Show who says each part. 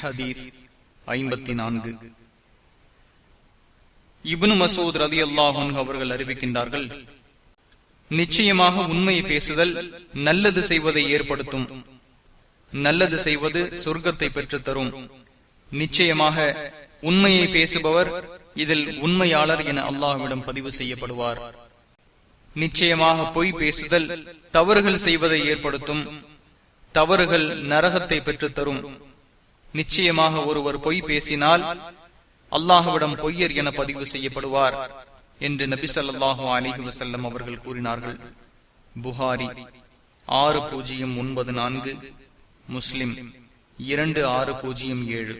Speaker 1: ஹதீஸ் ஐம்பத்தி நான்கு இப்னு மசூத் ரதி அல்லாஹன் அவர்கள் அறிவிக்கின்றார்கள் நிச்சயமாக உண்மையை பேசுதல் நல்லது செய்வதை ஏற்படுத்தும். நல்லது செய்வது சொர்க்கத்தை பெற்றுத் தரும் நிச்சயமாக உண்மையை பேசுபவர் இதில் உண்மையாளர் என அல்லாஹ்விடம் பதிவு செய்யப்படுவார். நிச்சயமாக பொய் பேசுதல் தவறுகள் செய்வதை ஏற்படுத்தும். தவறுகள் நரகத்தை பெற்றுத் தரும் நிச்சயமாக ஒருவர் பொய் பேசினால் அல்லாஹுவிடம் பொய்யர் என பதிவு செய்யப்படுவார் என்று நபி சொல்லாஹு அலிஹி வசல்லம் அவர்கள் கூறினார்கள். புகாரி ஆறு பூஜ்ஜியம் ஒன்பது நான்கு முஸ்லிம் இரண்டு ஆறு பூஜ்ஜியம் ஏழு.